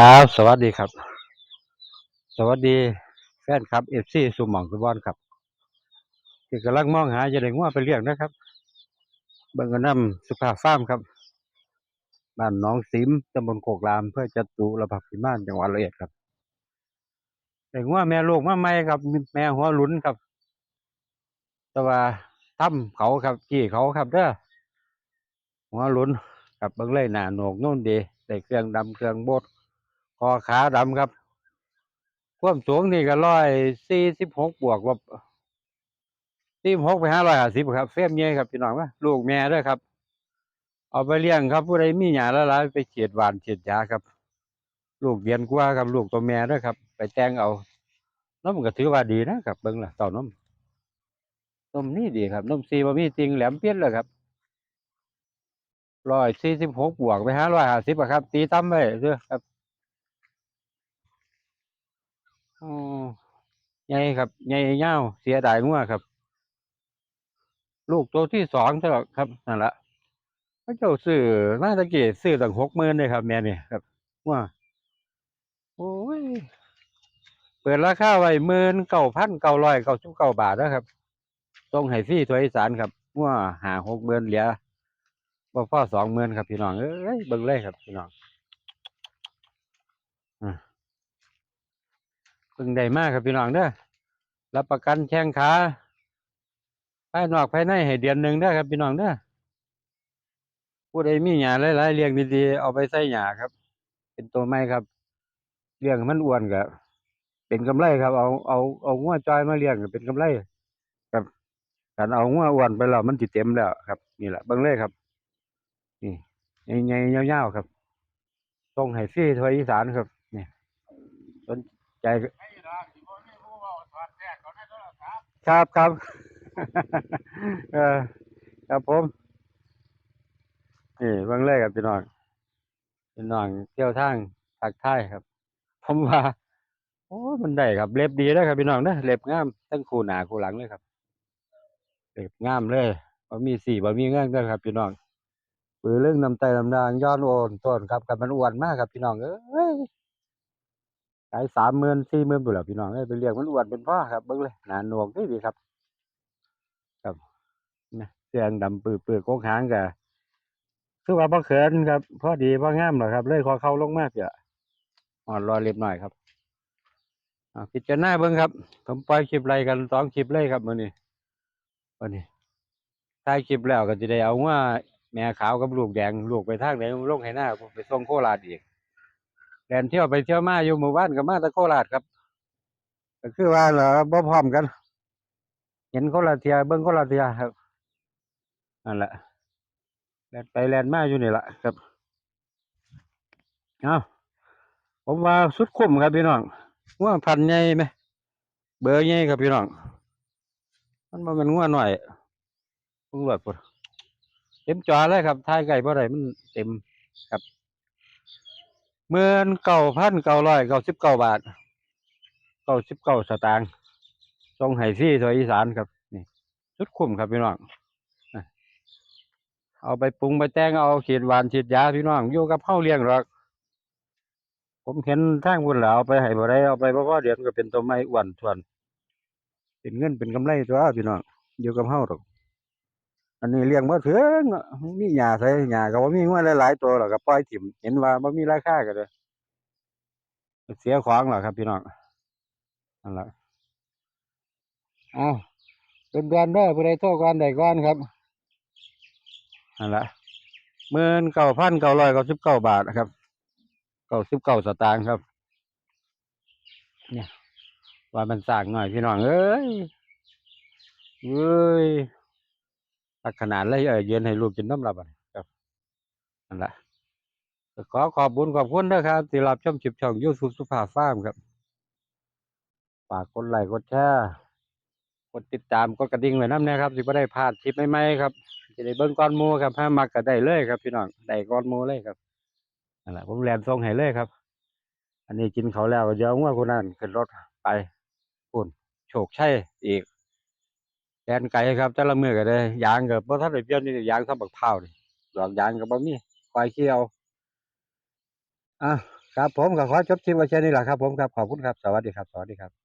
ครับ สวัสดีครับ สวัสดีแฟนครับเอฟซีสุหมองสุบอนครับที่กำลังมองหาจะได้งัวไปเลี้ยงนะครับเบิ่งกันนำสุภาพฟาร์มครับบ้านหน้องสิมตำบลโคกรามเพื่อจัดตุระพักษ์พิมานจังหวัดร้อยเอ็ดครับได้งัวแม่ลูกมาใหม่ครับ แม่หัวหลุนครับ แต่ว่าถ้ำเขาครับกี้เขาครับเด้อหัวหลุนครับเบิ่งเลยหนาโหนกโน่นดีได้เครื่องดำเครื่องโบด อขาดำครับ ความสูงนี่ก็ร้อยสี่สิบหกบวกลบสี่หกไปห้าร้อยห้าสิบครับเฟรมเงี้ยครับพี่น้องว่าลูกแม่ด้วยครับ เอาไปเลี้ยงครับผู้ใดมีหยาละลายไปเฉียดหวานเฉียดยาครับ ลูกเดียนกว่าครับลูกตัวแม่ด้วยครับ ไปแต่งเอานมก็ถือว่าดีนะครับเบิ่งล่ะต่อนมนมนี่ดีครับนมซีบะมีจริงแหลมเปี้ยนเลยครับร้อยสี่สิบหกบวกไปห้าร้อยห้าสิบครับ ตีตั้มไปเด้อครับ อ๋อใหญ่ครับใหญ่ยาเสียดายงัวครับ ลูกตัวที่สองเท่าครับนั่นละพระเจ้าซื้อมาตะเกี้ซื้อตั้งหกหมื่นเลยครับ แม่นี่ครับว่าโอ้ยเปิดราคาไว้หมื่นเก้าพันเก้าร้อยเก้าสิบเก้าบาทนะครับตรงให้ฟรีตัวอีสานครับว่าหาหกหมื่นเหลือบ่พอสองหมื่นครับพี่น้องเอ้ยเบิ่งเลยครับพี่น้องอะ เบิ่งได้มากครับพี่น้องเด้อรับประกันแข้งขาภายนอกภายในให้เดือนหนึ่งเด้อครับพี่น้องเด้อผู้ใดมีหยาหลายๆเลี้ยงดีๆเอาไปใส่หยาครับ เป็นตัวไม้ครับเลี้ยงมันอ้วนก็เป็นกำไรครับ เอาเอาเอางัวจอยมาเลี้ยงก็เป็นกำไรครับการเอางัวอ้วนไปแล้วมันสิเต็มแล้วครับ นี่แหละเบิ่งเลยครับ นี่ใหญ่ๆยาวๆครับต้องให้ฟรีทวอีสานครับ นี่สนใจ ก็ครับครับเออครับผมนี่เบิ่งเลยครับพี่น้องพี่น้องเที่ยวทางภาคใต้ครับ ผมว่าโอ้ยมันได้ครับ เล็บดีเด้อครับพี่น้องเด้อเล็บงามทั้งคู่หน้าคู่หลังเลยครับ เล็บงามเลยบ่มีสีบ่มีเงื่อนเด้อครับ พี่น้องปือเรื่องน้ำไตน้ำดางย้อนโอนต้นครับกับมันอ้วนมากครับพี่น้องเอ้ย ขายสามหมื่นสี่หมื่นบุหรี่พี่น้องเอ้ยไปเลี้ยงมันอวนเป็นพ่อครับเบิ่งเลยหนาหนวกดีดีครับ ครับนะเสียงดำปื้อปื้อโค้งหางกะคือว่าบ่เขินครับพ่อดีพ่องามหรอครับ เลยขอเข้าลงมากเดี๋ยอ่อนรอเรียบหน่อยครับอ่าพิจารณาเบิ่งครับ ผมปล่อยคลิปไรกันสองคลิปเลยครับมื้อนี้วันนี้ถ่ายคลิปแล้วก็จะได้เอาว่าแม่ขาวกับลูกแดงลูกไปทางไหนลงให้หน้าไปส่งโคราชอีก แดนเที่ยวไปเที่ยวมาอยู่หมู่บ้านกับมาตะโคราชครับก็คือว่าเหรอบ่พร้อมกัน เห็นโคนละเทียเบิ่งโคนละเทียครับนั่นแหละแลนไปแลนมาอยู่นี่แหละครับเอาผมว่าสุดคุ้มครับพี่น้องง่วงพันใหญ่ไหมเบอร์ใหญ่ครับพี่น้องมันมันง่วงหน่อยตำรวจปดเต็มจอเลยครับท้ายไก่บ่ได้มันเต็มครับ เมื่อเก้าพันเก้าร้อยเก้าสิบเก้าบาทเก้าสิบเก้าสตางค์ทรงไห้ซี่ตัวอีสานครับ นี่สุดคุ้มครับพี่น้องเอาไปปรุงไปแต่งเอาฉีดหวานฉีดยาพี่น้องอยู่กับเฮาเลี้ยงหรอกผมเห็นทางบุญแล้วเอาไปให้บ่ได้เอาไปบ่พอเดือนก็เป็นตัวไม้อ้วนทวน เป็นเงินเป็นกำไรตัวพี่น้องอยู่กับเฮาหรอก อันนี้เลี้ยงบ่ถึงอะมีหญ้าใส่หญ้าก็บ่มีงัวหลายๆตัวหรอกก็ปล่อยถิ่มเห็นว่าบ่มีราคาก็เลยเสียของหรอครับพี่น้องนั่นละอ๋อเป็นเดือนเด้อผู้ใดโทรก่อนได้ก่อนครับนั่นล่ะ19,999บาทนะครับ99สตางค์ครับ เนี่ย ว่ามันสร้างหน่อยพี่น้องเอ้ยเอ้ยักขนาดเลยเออเย็นให้ลูกกินน้ำรับอะครับนั่นแหละขอขอบบุญขอบคุณนะครับที่รับชมคลิปช่องยูทูบสุภาพฟาร์มครับฝากกดไลค์กดแชร์กดติดตามกดกระดิ่งไว้น้ำนะครับสิบ่ได้พลาดคลิปใหม่ๆครับจะได้เบิ่งก้อนมูครับถ้ามักก็ได้เลยครับ พี่น้องได้ก้อนมูเลยครับนั่นแหละผมแลนส่งให้เลยครับ อันนี้กินเขาแล้วเดี๋ยวเอาคนนั้นขึ้นรถไปปุ่นโชคชัยอีก แดนไก่ครับแต่ละมือก็ได้ยางก็บ่ทันได้เปลี่ยนนี่ยางสำบักเผาดิดอกยางก็บ่มีควายเขียวอะครับผมก็ขอจบคลิปไว้แค่นี้แหละครับผมครับขอบคุณครับ สวัสดีครับ สวัสดีครับ